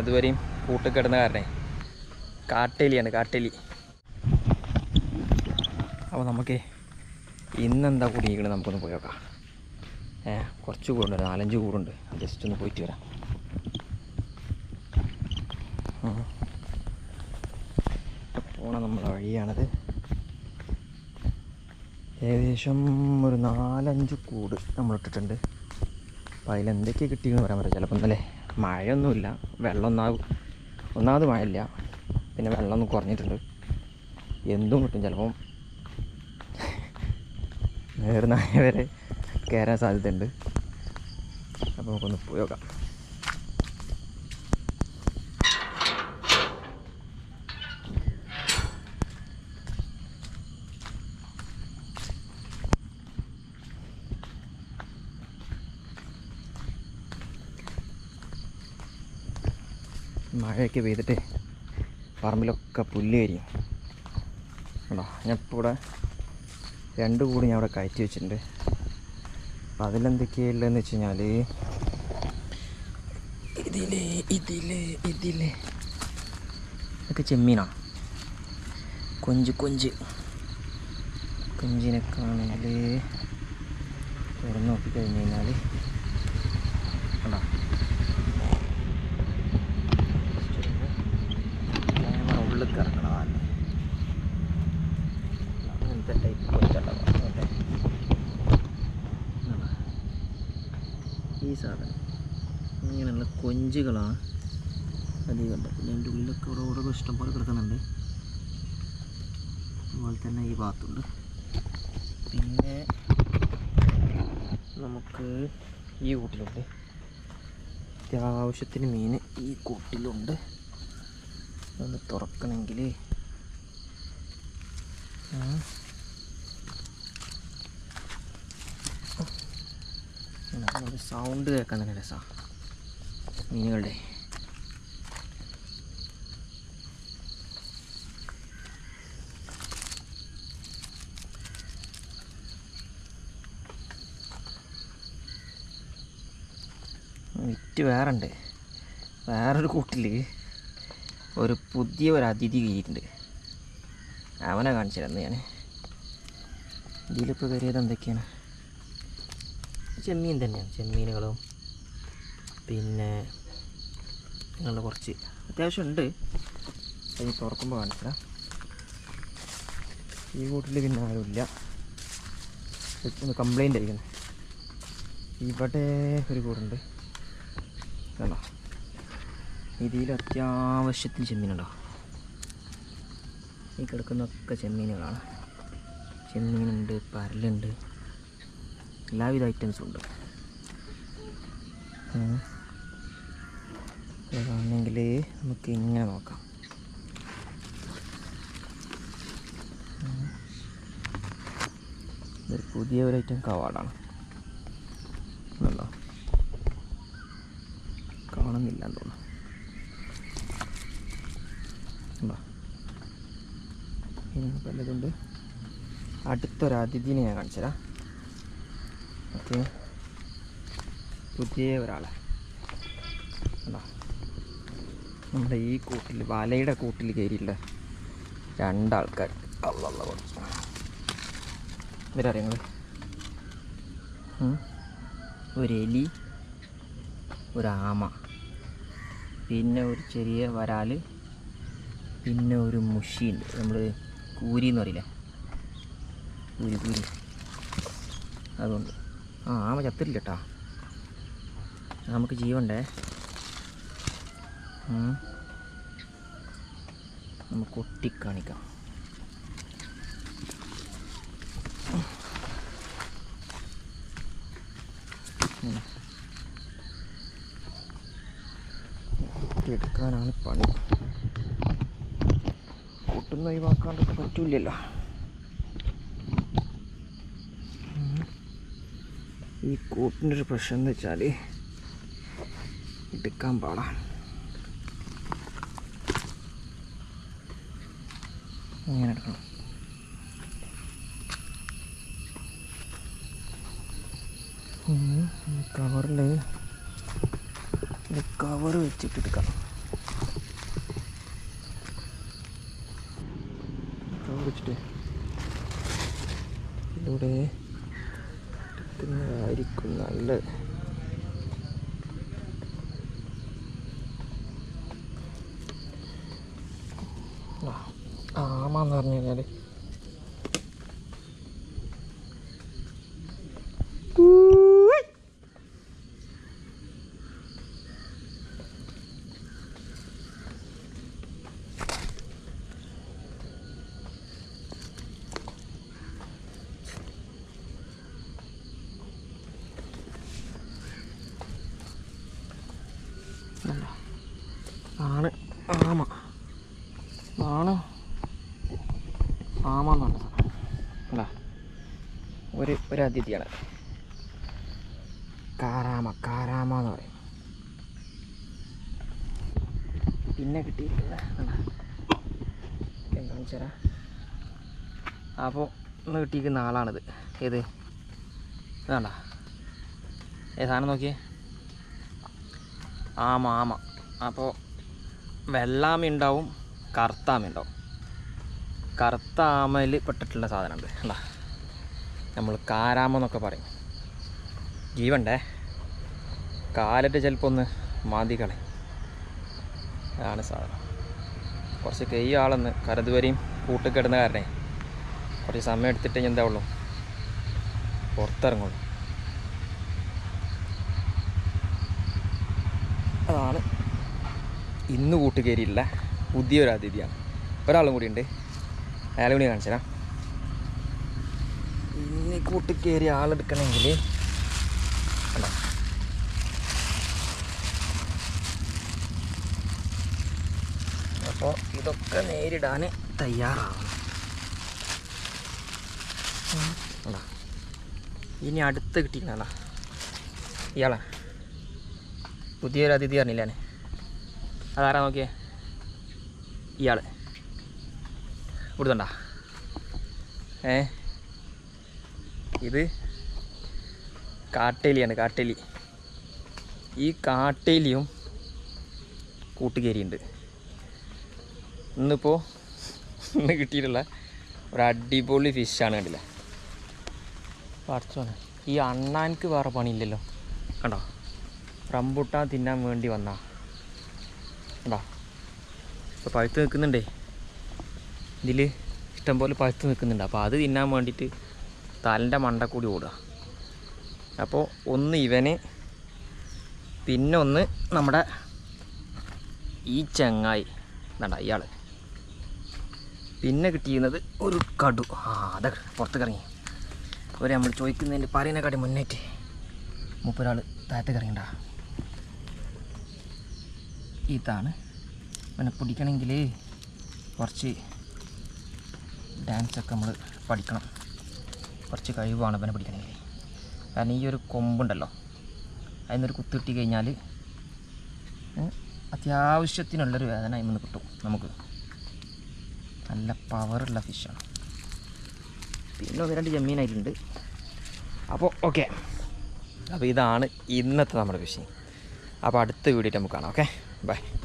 അതുവരെയും കൂട്ട് കിടന്ന കാരണേ. കാട്ടെലിയാണ് കാട്ടെലി. അപ്പോൾ നമുക്ക് ഇന്നെന്താ കുടിയിക്കണത് നമുക്കൊന്ന് പോയി നോക്കാം. ഏ കുറച്ച് കൂടുണ്ട് നാലഞ്ച് കൂടുണ്ട്. ജസ്റ്റ് ഒന്ന് പോയിട്ട് വരാം. പോണ നമ്മുടെ വഴിയാണത്. ഏകദേശം ഒരു നാലഞ്ച് കൂട് നമ്മളിട്ടിട്ടുണ്ട്. അപ്പോൾ അതിലെന്തൊക്കെ കിട്ടിയെന്ന് പറയാൻ പറ്റില്ല. ചിലപ്പോൾ ഇന്നലെ മഴയൊന്നുമില്ല. വെള്ളം ഒന്നാകും ഒന്നാമത് മഴയില്ല. പിന്നെ വെള്ളം ഒന്ന് കുറഞ്ഞിട്ടുണ്ട്. എന്തും കിട്ടും ചിലപ്പം. നേർനായ വരെ കയറാൻ സാധ്യതയുണ്ട്. അപ്പോൾ നമുക്കൊന്ന് പോയി നോക്കാം. മഴയൊക്കെ പെയ്തിട്ട് പറമ്പിലൊക്കെ പുല്ല് കരിയും ഞാൻ ഇപ്പോൾ ഇവിടെ രണ്ട് കൂടി ഞാൻ ഇവിടെ കയറ്റി വെച്ചിട്ടുണ്ട്. അപ്പം അതിലെന്തൊക്കെയുള്ളതെന്ന് വെച്ച് കഴിഞ്ഞാൽ ഇതിൽ ഇതിൽ ഇതിൽ. ഇതൊക്കെ ചെമ്മീനാണ് കൊഞ്ച് കൊഞ്ച്. കൊഞ്ചിനെ ആണെങ്കിൽ തുറന്ന് നോക്കി കഴിഞ്ഞ് കഴിഞ്ഞാൽ കണ്ടോ? ഈ സാധനം ഇങ്ങനെയുള്ള കൊഞ്ചുകളാണ് അധികം ഉണ്ട് പിന്നെ അതിന്റെ ഉള്ളിലൊക്കെ ഇവിടെ ഓരോ ഇഷ്ടം പോലെ കിടക്കുന്നുണ്ട്. അതുപോലെ തന്നെ ഈ ഭാഗത്തുണ്ട്. പിന്നെ നമുക്ക് ഈ കൂട്ടിലുണ്ട്. അത്യാവശ്യത്തിന് മീൻ ഈ കൂട്ടിലുണ്ട്. ഒന്ന് തുറക്കണമെങ്കിൽ ഒരു സൗണ്ട് കേൾക്കാൻ തന്നെ രസമാണ് മീനുകളുടെ. വിറ്റ് വേറെ ഉണ്ട് വേറൊരു കൂട്ടിൽ ഒരു പുതിയ ഒരു അതിഥി കയറ്റിണ്ട് അവനെ കാണിച്ചു തരുന്നു ഞാൻ ഇതിലിപ്പോൾ കയറിയത് എന്തൊക്കെയാണ്? ചെമ്മീൻ തന്നെയാണ് ചെമ്മീനുകളും പിന്നെ ഇങ്ങനെ കുറച്ച് അത്യാവശ്യം ഉണ്ട് അത് തുറക്കുമ്പോൾ കാണിച്ചാൽ ഈ കൂട്ടിൽ പിന്നെ ആരുമില്ല. ഒന്ന് കംപ്ലൈന്റ് ആയിരിക്കുന്നത് ഇവിടെ ഒരു കൂടുണ്ട് കണ്ടോ? ഇതിൽ അത്യാവശ്യത്തിന് ചെമ്മീനുണ്ടോ? ഈ കിടക്കുന്നൊക്കെ ചെമ്മീനുകളാണ്. ചെമ്മീനുണ്ട് പരലുണ്ട്. എല്ലാവിധ ഐറ്റംസും ഉണ്ട്. അതാണെങ്കിൽ നമുക്ക് ഇങ്ങനെ നോക്കാം. ഇതൊരു പുതിയ ഒരു ഐറ്റം കവാടാണ്. കാണുന്നില്ല എന്ന് തോന്നുന്നു. പലതുണ്ട് അടുത്തൊരു അതിഥിനെ ഞാൻ ഓക്കെ പുതിയ ഒരാളെ. നമ്മുടെ ഈ കൂട്ടിൽ വലയുടെ കൂട്ടിൽ കയറിയില്ല രണ്ടാൾക്കാർ. അള്ളള്ള ഇവരറിയങ്ങൾ ഒരു എലി ഒരു ആമ പിന്നെ ഒരു ചെറിയ വരാൽ പിന്നെ ഒരു മുഷിയുണ്ട്. നമ്മൾ കൂരി എന്ന് പറയില്ലേ? കൂരി കൂരി. അതുകൊണ്ട് ആ ആമ ചത്തില്ല കേട്ടോ നമുക്ക് ജീവണ്ടേ. നമുക്ക് ഒട്ടിക്കാണിക്കാം ാണ് പണി. കൂട്ടുന്ന ഒഴിവാക്കാണ്ടൊക്കെ പറ്റൂലല്ലോ ഈ കോട്ടിന്റെ ഒരു പ്രശ്നം എന്ന് വെച്ചാൽ എടുക്കാൻ പാടാണ് ഇങ്ങനെ എടുക്കണം. കവറിൽ കവർ വെച്ചിട്ട് എടുക്കാം. കവർ വെച്ചിട്ട് ഇതിലൂടെ എടുക്കുന്നതായിരിക്കും നല്ലത്. ആമാന്ന് പറഞ്ഞു കഴിഞ്ഞാൽ ആമ. ആണ്? ആമ എന്നാണ് അല്ല ഒരു ഒരു അതിഥിയാണ്. കാരാമ കാരാമ എന്ന് പറയും. പിന്നെ കിട്ടിയിട്ടില്ല. കാണിച്ചു തരാം. അപ്പോൾ ഇന്ന് കിട്ടിയിരിക്കുന്ന ആളാണിത്. ഏത്? ഇതാണ്ട ഏ സാധനം നോക്കിയേ. ആമ ആമ. അപ്പോൾ വെള്ളാമ ഉണ്ടാവും ഉണ്ടാവും കറുത്ത ആമയിൽ പെട്ടിട്ടുള്ള സാധനമുണ്ട് അല്ല നമ്മൾ കാരാമ എന്നൊക്കെ പറയും. ജീവണ്ടേ? കാലിട്ട് ചിലപ്പോൾ ഒന്ന് മാന്തി കളയും. അതാണ് സാധനം. കുറച്ച് കൈ ആളെന്ന് കരുതുവരെയും കൂട്ടിക്കിടുന്ന കിടന്ന കാരണേ കുറച്ച് സമയം എടുത്തിട്ട് ഇനി എന്താ ഉള്ളൂ പുറത്തിറങ്ങുള്ളൂ. അതാണ് ഇന്ന് കൂട്ടുകയറിയില്ല പുതിയൊരു അതിഥിയാണ്. ഒരാളും കൂടി ഉണ്ട്. അയാളെ കൂടി കാണിച്ചാ ഇന്ന് കൂട്ടുകയറി ആളെടുക്കണമെങ്കിൽ അപ്പോൾ ഇതൊക്കെ നേരിടാൻ തയ്യാറാവണം? ഇനി അടുത്ത് കിട്ടിക്കണ ഇയാളാ. പുതിയൊരു അതിഥി അറിഞ്ഞില്ലേ അതാരാ നോക്കിയേ? ഇയാൾ ഇവിടുന്നുണ്ടാ ഏ? ഇത് കാട്ടേലിയാണ് കാട്ടേലി. ഈ കാട്ടേലിയും കൂട്ടുകേരിയുണ്ട്. ഇന്നിപ്പോൾ ഇന്ന് കിട്ടിയിട്ടുള്ള ഒരു അടിപൊളി ഫിഷാണ് കണ്ടില്ല? പഠിച്ചോനെ ഈ അണ്ണാൻക്ക് വേറെ പണിയില്ലല്ലോ. കണ്ടോ? റംബുട്ടാൻ തിന്നാൻ വേണ്ടി വന്നാ. ഇപ്പോൾ പഴുത്ത് നിൽക്കുന്നുണ്ടേ. ഇതിൽ ഇഷ്ടംപോലെ പഴുത്ത് നിൽക്കുന്നുണ്ട്. അപ്പോൾ അത് തിന്നാൻ വേണ്ടിയിട്ട് തലന്റെ മണ്ട കൂടി ഓടുക. അപ്പോൾ ഒന്ന് ഇവന് പിന്നെ ഒന്ന് നമ്മുടെ ഈ ചങ്ങായി. എന്താ ഇയാൾ പിന്നെ കിട്ടിയിരുന്നത് ഒരു കടു. ആ അതെ പുറത്തേക്ക് ഇറങ്ങി. ഒരു നമ്മൾ ചോദിക്കുന്നതിന്റെ കടി മുന്നേറ്റ്. മുപ്പൊരാൾ താഴത്തേക്ക് ഇറങ്ങണ്ട. ഇതാണ്. പിന്നെ പിടിക്കണമെങ്കിൽ കുറച്ച് ഡാൻസൊക്കെ നമ്മൾ പഠിക്കണം. കുറച്ച് കഴിവാണ് ഇവനെ പിടിക്കണമെങ്കിൽ കാരണം ഈ ഒരു കൊമ്പുണ്ടല്ലോ അതിനൊരു കുത്തിട്ടി കഴിഞ്ഞാൽ അത്യാവശ്യത്തിനുള്ളൊരു വേദന നിന്ന് കിട്ടും നമുക്ക്. നല്ല പവറുള്ള ഫിഷാണ് പിന്നെ ഒന്ന് രണ്ട് ജമ്മീനായിട്ടുണ്ട് അപ്പോൾ ഓക്കെ അപ്പോൾ ഇതാണ് ഇന്നത്തെ നമ്മുടെ ഫിഷിങ് അപ്പോൾ അടുത്ത വീഡിയോ നമുക്ക് കാണാം ഓക്കെ Bye.